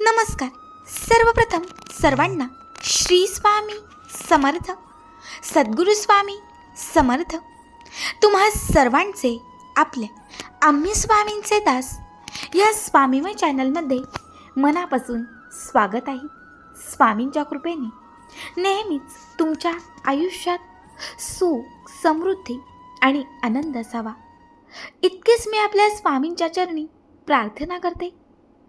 नमस्कार. सर्वप्रथम सर्वांना श्री स्वामी समर्थ सद्गुरू स्वामी समर्थ. तुम्हा सर्वांचे आपले आम्ही स्वामींचे दास या स्वामीमय चॅनलमध्ये मनापासून स्वागत आहे. स्वामींच्या कृपेने नेहमीच तुमच्या आयुष्यात सुख समृद्धी आणि आनंद असावा. इतकेच मी आपल्या स्वामींच्या चरणी प्रार्थना करते.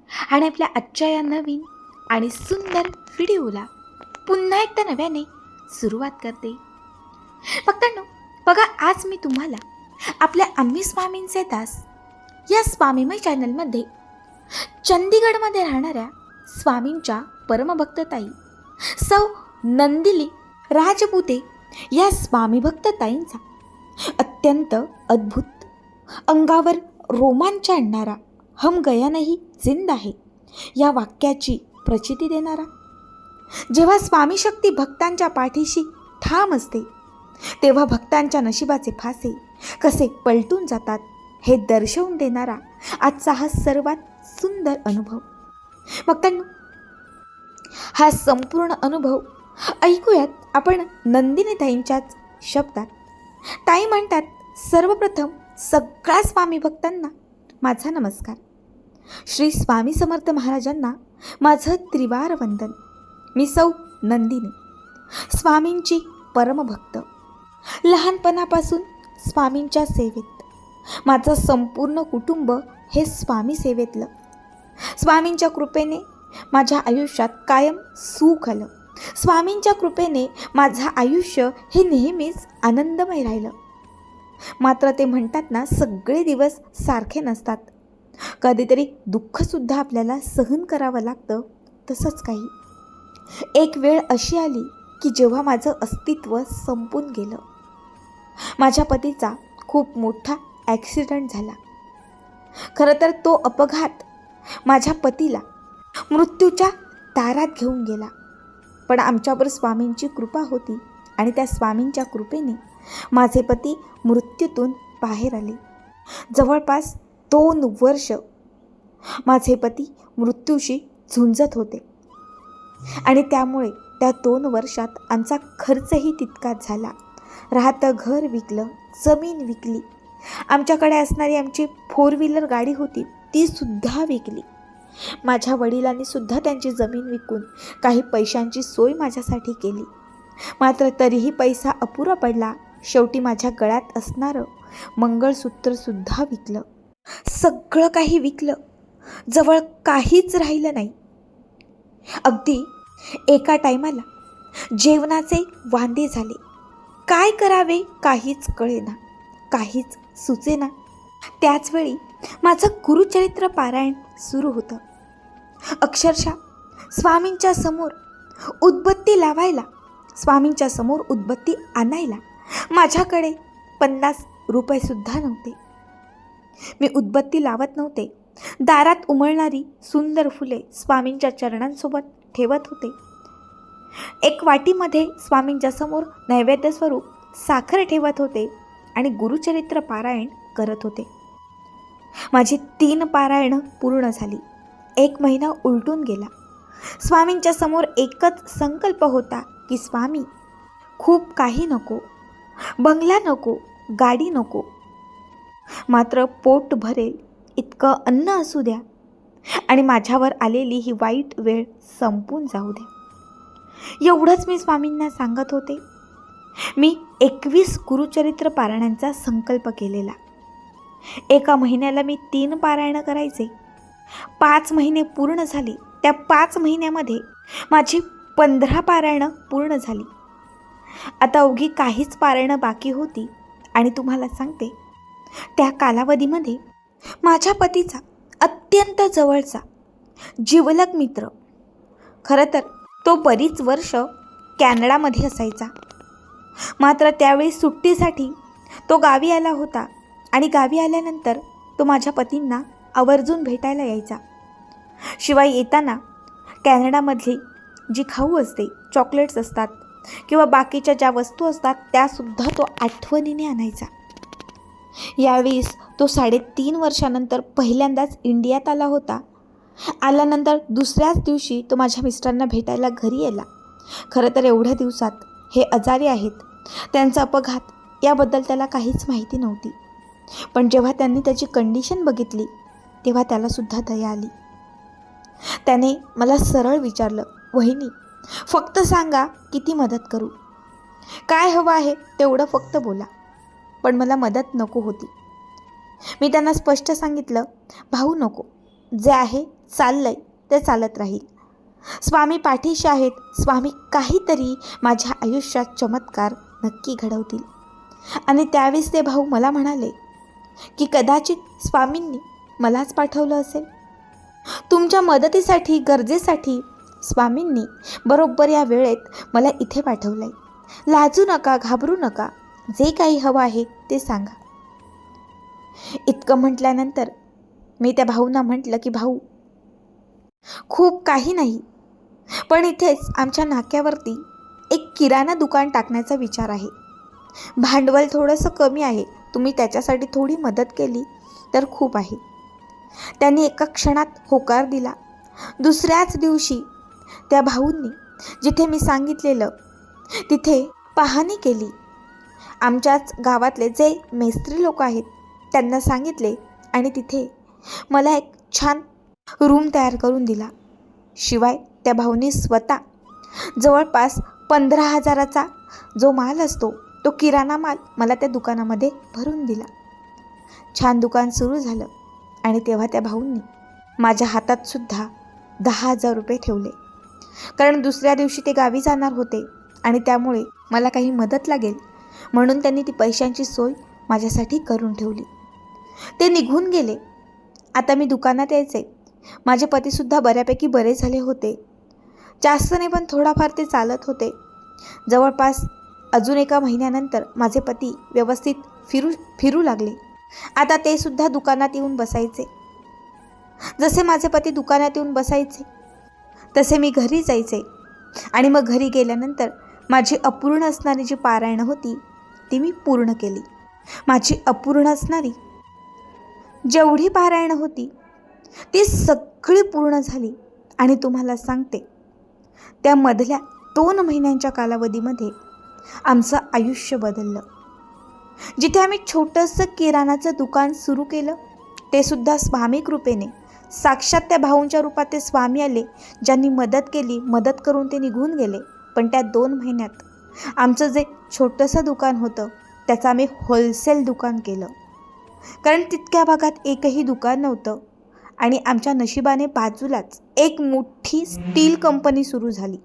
आणि आपल्या आजच्या या नवीन आणि सुंदर व्हिडिओला पुन्हा एकदा नव्याने सुरुवात करते. भक्तांनो बघा आज मी तुम्हाला आपल्या आम्ही स्वामींचे दास या स्वामीमय चॅनलमध्ये चंदीगडमध्ये राहणाऱ्या स्वामींच्या परमभक्तताई सौ नंदिली राजपुते या स्वामीभक्तताईंचा अत्यंत अद्भुत अंगावर रोमांच आणणारा हम गया नाही जिंद आहे. या वाक्याची प्रचिती देणारा. जेव्हा स्वामी शक्ती भक्तांच्या पाठीशी ठाम असते तेव्हा भक्तांच्या नशिबाचे फासे कसे पलटून जातात हे दर्शवून देणारा आजचा हा सर्वात सुंदर अनुभव. भक्तांनो हा संपूर्ण अनुभव ऐकूयात आपण नंदिनीताईंच्याच शब्दात. ताई म्हणतात सर्वप्रथम सगळ्या स्वामी भक्तांना माझा नमस्कार. श्री स्वामी समर्थ महाराजांना माझं त्रिवार वंदन मी सौ नंदिनी स्वामींची परमभक्त. लहानपणापासून स्वामींच्या सेवेत. माझं संपूर्ण कुटुंब हे स्वामी सेवेतलं. स्वामींच्या कृपेने माझ्या आयुष्यात कायम सुख आलं. स्वामींच्या कृपेने माझं आयुष्य हे नेहमीच आनंदमय राहिलं. मात्र ते म्हणतात ना सगळे दिवस सारखे नसतात. कधीतरी दुःखसुद्धा आपल्याला सहन करावं लागतं तसंच काही. एक वेळ अशी आली की जेव्हा माझं अस्तित्व संपून गेलं. माझ्या पतीचा खूप मोठा ॲक्सिडेंट झाला. खरं तर तो अपघात माझ्या पतीला मृत्यूच्या दारात घेऊन गेला. पण आमच्यावर स्वामींची कृपा होती आणि त्या स्वामींच्या कृपेने माझे पती मृत्यूतून बाहेर आले. जवळपास दोन वर्ष माझे पती मृत्यूशी झुंजत होते. आणि त्यामुळे त्या दोन वर्षात आमचा खर्चही तितकाच झाला. राहतं घर विकलं जमीन विकली. आमच्याकडे असणारी आमची फोर व्हीलर गाडी होती तीसुद्धा विकली. माझ्या वडिलांनी सुद्धा त्यांची जमीन विकून काही पैशांची सोय माझ्यासाठी केली. मात्र तरीही पैसा अपुरा पडला. शेवटी माझ्या गळ्यात असणारं मंगळसूत्रसुद्धा विकलं. सगळं काही विकलं. जवळ काहीच राहिलं नाही. अगदी एका टायमाला जेवणाचे वांदे झाले. काय करावे काहीच कळेना काहीच सुचेना. त्याचवेळी माझं गुरुचरित्र पारायण सुरू होतं. अक्षरशः स्वामींच्या समोर उदबत्ती लावायला स्वामींच्या समोर उदबत्ती आणायला माझ्याकडे पन्नास रुपयेसुद्धा नव्हते. मी उदबत्ती लावत नव्हते. दारात उमळणारी सुंदर फुले स्वामींच्या चरणांसोबत ठेवत होते. एक वाटीमध्ये स्वामींच्या समोर नैवेद्य स्वरूप साखर ठेवत होते आणि गुरुचरित्र पारायण करत होते. माझी तीन पारायणं पूर्ण झाली. एक महिना उलटून गेला. स्वामींच्या समोर एकच संकल्प होता की स्वामी खूप काही नको. बंगला नको. गाडी नको. मात्र पोट भरेल इतकं अन्न असू द्या. आणि माझ्यावर आलेली ही वाईट वेळ संपून जाऊ द्या एवढंच मी स्वामींना सांगत होते. मी एकवीस गुरुचरित्र पारायणांचा संकल्प केलेला. एका महिन्याला मी तीन पारायणं करायचे. पाच महिने पूर्ण झाले. त्या पाच महिन्यामध्ये माझी पंधरा पारायणं पूर्ण झाली. आता अवघी काहीच पारायणं बाकी होती आणि तुम्हाला सांगते त्या कालावधीमध्ये माझ्या पतीचा अत्यंत जवळचा जिवलग मित्र. खरं तर तो बरीच वर्ष कॅनडामध्ये असायचा. मात्र त्यावेळी सुट्टीसाठी तो गावी आला होता आणि गावी आल्यानंतर तो माझ्या पतींना आवर्जून भेटायला यायचा. शिवाय येताना कॅनडामधली जी खाऊ असते चॉकलेट्स असतात किंवा बाकीच्या ज्या वस्तू असतात त्यासुद्धा तो आठवणीने आणायचा. यावेळेस तो साडेतीन वर्षानंतर पहिल्यांदाच इंडियात आला होता. आल्यानंतर दुसऱ्याच दिवशी तो माझ्या मिस्टरांना भेटायला घरी यायला खरं तर एवढ्या दिवसात हे आजारी आहेत. त्यांचा अपघात याबद्दल त्याला काहीच माहिती नव्हती. पण जेव्हा त्यांनी त्याची कंडिशन बघितली तेव्हा त्यालासुद्धा दया आली. त्याने मला सरळ विचारलं वहिनी फक्त सांगा किती मदत करू. काय हवं आहे तेवढं फक्त बोला. पण मला मदत नको होती. मी त्यांना स्पष्ट सांगितलं भाऊ नको. जे आहे चाललंय ते चालत राहील. स्वामी पाठीशी आहेत. स्वामी काहीतरी माझ्या आयुष्यात चमत्कार नक्की घडवतील. आणि त्यावेळेस ते भाऊ मला म्हणाले की कदाचित स्वामींनी मलाच पाठवलं असेल. तुमच्या मदतीसाठी गरजेसाठी स्वामींनी बरोबर या वेळेत मला इथे पाठवलं आहे लाजू नका घाबरू नका. जे काही हवं आहे ते सांगा. इतकं म्हटल्यानंतर मी त्या भाऊंना म्हटलं की भाऊ खूप काही नाही पण इथेच आमच्या नाक्यावरती एक किराणा दुकान टाकण्याचा विचार आहे. भांडवल थोडंसं कमी आहे. तुम्ही त्याच्यासाठी थोडी मदत केली तर खूप आहे. त्यांनी एका क्षणात होकार दिला. दुसऱ्याच दिवशी त्या भाऊंनी जिथे मी सांगितलेलं तिथे पाहणी केली. आमच्याच गावातले जे मेस्त्री लोक आहेत त्यांना सांगितले आणि तिथे मला एक छान रूम तयार करून दिला. शिवाय त्या भाऊनी स्वतः जवळपास पंधरा हजाराचा जो माल असतो तो किराणा माल मला त्या दुकानामध्ये भरून दिला. छान दुकान सुरू झालं आणि तेव्हा त्या भाऊंनी माझ्या हातातसुद्धा दहा हजार रुपये ठेवले. कारण दुसऱ्या दिवशी ते गावी जाणार होते आणि त्यामुळे मला काही मदत लागेल म्हणून त्यांनी ती पैशांची सोय माझ्यासाठी करून ठेवली. ते निघून गेले. आता मी दुकानात यायचे. माझे पतीसुद्धा बऱ्यापैकी बरे झाले होते. जास्त नाही पण थोडाफार ते चालत होते. जवळपास अजून एका महिन्यानंतर माझे पती व्यवस्थित फिरू फिरू लागले. आता ते सुद्धा दुकानात येऊन बसायचे. जसे माझे पती दुकानात येऊन बसायचे तसे मी घरी जायचे. आणि मग घरी गेल्यानंतर माझी अपूर्ण असणारी जी पारायणं होती ती मी पूर्ण केली. माझी अपूर्ण असणारी जेवढी पारायणं होती ती सगळी पूर्ण झाली आणि तुम्हाला सांगते त्यामधल्या दोन महिन्यांच्या कालावधीमध्ये आमचं आयुष्य बदललं. जिथे आम्ही छोटंसं किराणाचं दुकान सुरू केलं ते सुद्धा स्वामी कृपेने. साक्षात त्या भाऊंच्या रूपात ते स्वामी आले ज्यांनी मदत केली मदत करून ते निघून गेले पण त्या दोन महिन्यात आमचं जे छोटंसं दुकान होतं त्याचं आम्ही होलसेल दुकान केलं. कारण तितक्या भागात एकही दुकान नव्हतं आणि आमच्या नशिबाने बाजूलाच एक मोठी स्टील कंपनी सुरू झाली.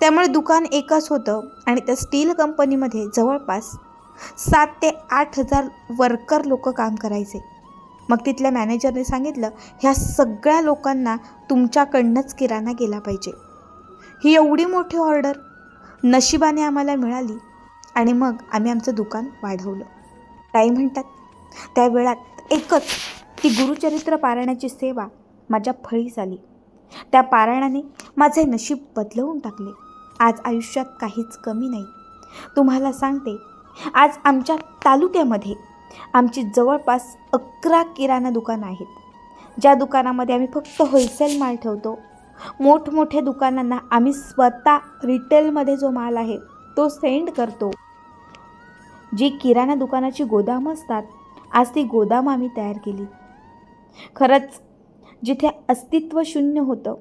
त्यामुळे दुकान एकच होतं आणि त्या स्टील कंपनीमध्ये जवळपास सात ते आठ हजार वर्कर लोक काम करायचे. मग तिथल्या मॅनेजरने सांगितलं ह्या सगळ्या लोकांना तुमच्याकडनंच किराणा गेला पाहिजे. ही एवढी मोठी ऑर्डर नशिबाने आम्हाला मिळाली आणि मग आम्ही आमचं दुकान वाढवलं. ताई म्हणतात त्या वेळात एकच ती गुरुचरित्र पारायणाची सेवा माझ्या फळीस आली. त्या पारायणाने माझे नशीब बदलवून टाकले. आज आयुष्यात काहीच कमी नाही. तुम्हाला सांगते आज आमच्या तालुक्यामध्ये आमची जवळपास अकरा किराणा दुकानं आहेत. ज्या दुकानामध्ये आम्ही फक्त होलसेल माल ठेवतो मोठमोठ्या दुकानांना आम्ही स्वतः रिटेलमध्ये जो माल आहे तो सेंड करतो. जी किराणा दुकानाची गोदामं असतात आज ती गोदाम आम्ही तयार केली. खरंच जिथे अस्तित्व शून्य होतं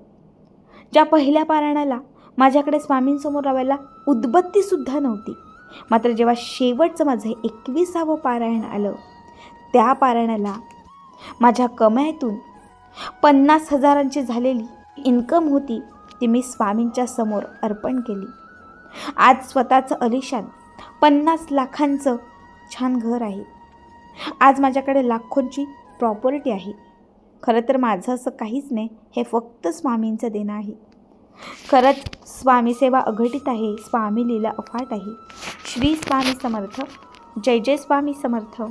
ज्या पहिल्या पारायणाला माझ्याकडे स्वामींसमोर राहायला उद्बत्तीसुद्धा नव्हती. मात्र जेव्हा शेवटचं माझं एकविसावं पारायण आलं त्या पारायणाला माझ्या कमाईतून पन्नास हजारांची झालेली इन्कम होती ती मी स्वामींच्या समोर अर्पण केली. आज स्वतःचं अलिशान पन्नास लाखांचं छान घर आहे. आज माझ्याकडे लाखोंची प्रॉपर्टी आहे. खरं तर माझं असं काहीच नाही हे फक्त स्वामींचं देणं आहे. खरंच स्वामीसेवा अघटित आहे स्वामी लीला अफाट आहे. श्री स्वामी समर्थ जय जय स्वामी समर्थ.